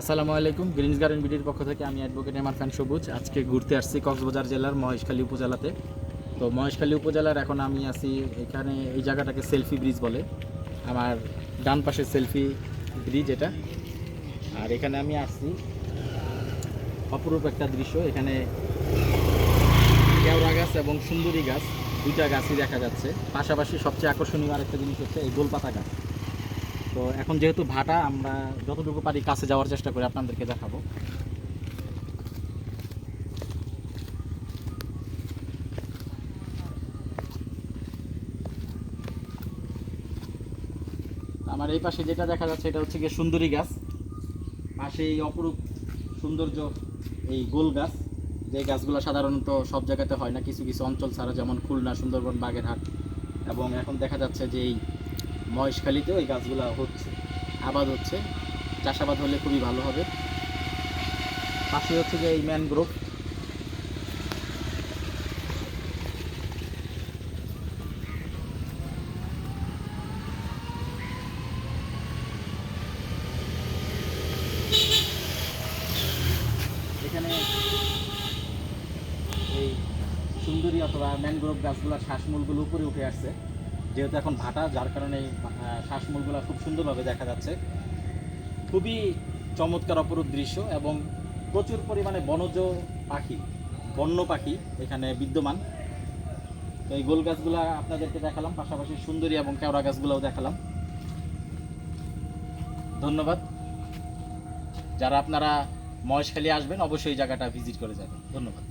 আসসালামু আলাইকুম, Greens garden বিডির পক্ষ থেকে আমি অ্যাডভোকেট এমআর খান সবুজ। আজকে ঘুরতে আসছি কক্সবাজার জেলার মহেশখালী উপজেলাতে। তো মহেশখালী উপজেলার এখন আমি আছি এখানে এই জায়গাটাকে সেলফি ব্রিজ বলে। আমার ডান পাশে সেলফি ব্রিজ এটা। আর এখানে আমি আসছি অপরূপ একটা দৃশ্য। এখানে কেওড়া গাছ এবং সুন্দরী গাছ, দুইটা গাছই দেখা যাচ্ছে। পাশাপাশি সবচেয়ে আকর্ষণীয় আরেকটা জিনিস হচ্ছে এই গোলপাতা গাছ। তো এখন যেহেতু ভাটা, আমরা যতটুকু পারি কাছে যাওয়ার চেষ্টা করি আপনাদেরকে দেখাবো। আমার এই পাশে যেটা দেখা যাচ্ছে, এটা হচ্ছে গিয়ে সুন্দরী গাছ। পাশে এই অপরূপ সৌন্দর্য, এই গোল গাছ। যে গাছগুলো সাধারণত সব জায়গাতে হয় না, কিছু কিছু অঞ্চল ছাড়া, যেমন খুলনা, সুন্দরবন, বাগেরহাট। এবং এখন দেখা যাচ্ছে যে এই মহেশখালীতেও এই গাছগুলো হচ্ছে, আবাদ হচ্ছে। চাষাবাদ হলে খুবই ভালো হবে। পাশে হচ্ছে যে এই ম্যানগ্রোভ এখানে এই সুন্দরী অথবা ম্যানগ্রোভ গাছগুলোর শ্বাসমূলগুলো উপরে উঠে আসছে। যেহেতু এখন ভাটা, যার কারণে এই শ্বাসমূলগুলো খুব সুন্দরভাবে দেখা যাচ্ছে। খুবই চমৎকার অপরূপ দৃশ্য এবং প্রচুর পরিমাণে বনজ পাখি, বন্য পাখি এখানে বিদ্যমান। তো এই গোল গাছগুলো আপনাদেরকে দেখালাম, পাশাপাশি সুন্দরী এবং কেওড়া গাছগুলোও দেখালাম। ধন্যবাদ। যারা আপনারা মহেশখালী আসবেন, অবশ্যই জায়গাটা ভিজিট করে যাবেন। ধন্যবাদ।